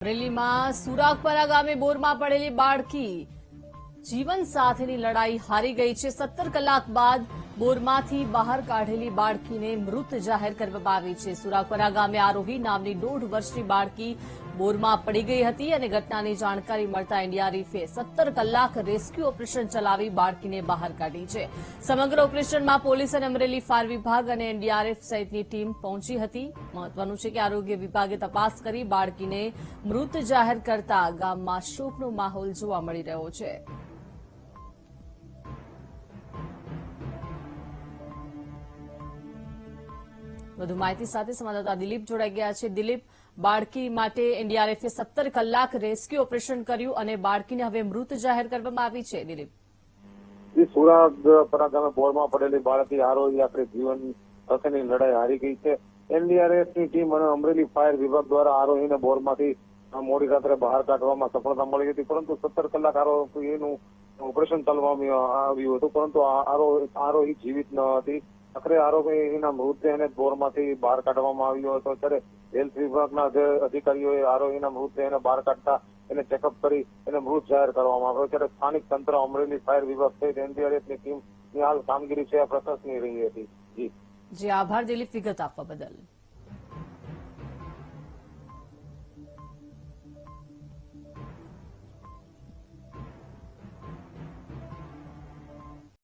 અમરેલીમાં સુરાગપરા ગામે બોરમાં પડેલી બાળકી જીવન સાથેની લડાઈ હારી ગઈ છે. સત્તર કલાક બાદ બોરમાંથી બહાર કાઢેલી બાળકીને મૃત જાહેર કરવામાં આવી છે. સુરાપરા ગામે આરોહી નામની દોઢ વર્ષની બાળકી બોરમાં પડી ગઈ હતી અને ઘટનાની જાણકારી મળતા એનડીઆરએફે સત્તર કલાક રેસ્ક્યુ ઓપરેશન ચલાવી બાળકીને બહાર કાઢી છે. સમગ્ર ઓપરેશનમાં પોલીસ અને અમરેલી ફાયર વિભાગ અને એનડીઆરએફ સહિતની ટીમ પહોંચી હતી. મહત્વનું છે કે આરોગ્ય વિભાગે તપાસ કરી બાળકીને મૃત જાહેર કરતા ગામમાં શોકનો માહોલ જોવા મળી રહ્યો છે. વધુ માહિતી સાથે સંવાદદાતા દિલીપ જોડાઈ ગયા છે. દિલીપ, બાળકી માટે એનડીઆરએફે સત્તર કલાક રેસ્ક્યુ ઓપરેશન કર્યું અને બાળકીને હવે મૃત જાહેર કરવામાં આવી છે. દિલીપ. સુરત પરાગામે ગામે બોરમાં પડેલી બાળકી આરોહી આપણે જીવન સાથેની લડાઈ હારી ગઈ છે. એનડીઆરએફની ટીમ અને અમરેલી ફાયર વિભાગ દ્વારા આરોહીને બોરમાંથી મોડી રાત્રે બહાર કાઢવામાં સફળતા મળી હતી, પરંતુ સત્તર કલાક આરોહીનું ઓપરેશન ચાલવામાં આવ્યું હતું, પરંતુ આરોહી જીવિત ન હતી. આખરે આરોપીના મૃતદેહને બોરમાંથી બહાર કાઢવામાં આવ્યો હતો. ત્યારે હેલ્થ વિભાગના જે અધિકારીઓએ આરોપીના મૃતદેહને બહાર કાઢતા એને ચેકઅપ કરી એને મૃત જાહેર કરવામાં આવ્યો. ત્યારે સ્થાનિક તંત્ર અમરેલી ફાયર વિભાગ સહિત એનડીઆરએફની ટીમની હાલ કામગીરી છે. આ પ્રશંસનીય રહી હતી. જી. જી, આભાર. દિલીપ વિગત આપવા બદલ.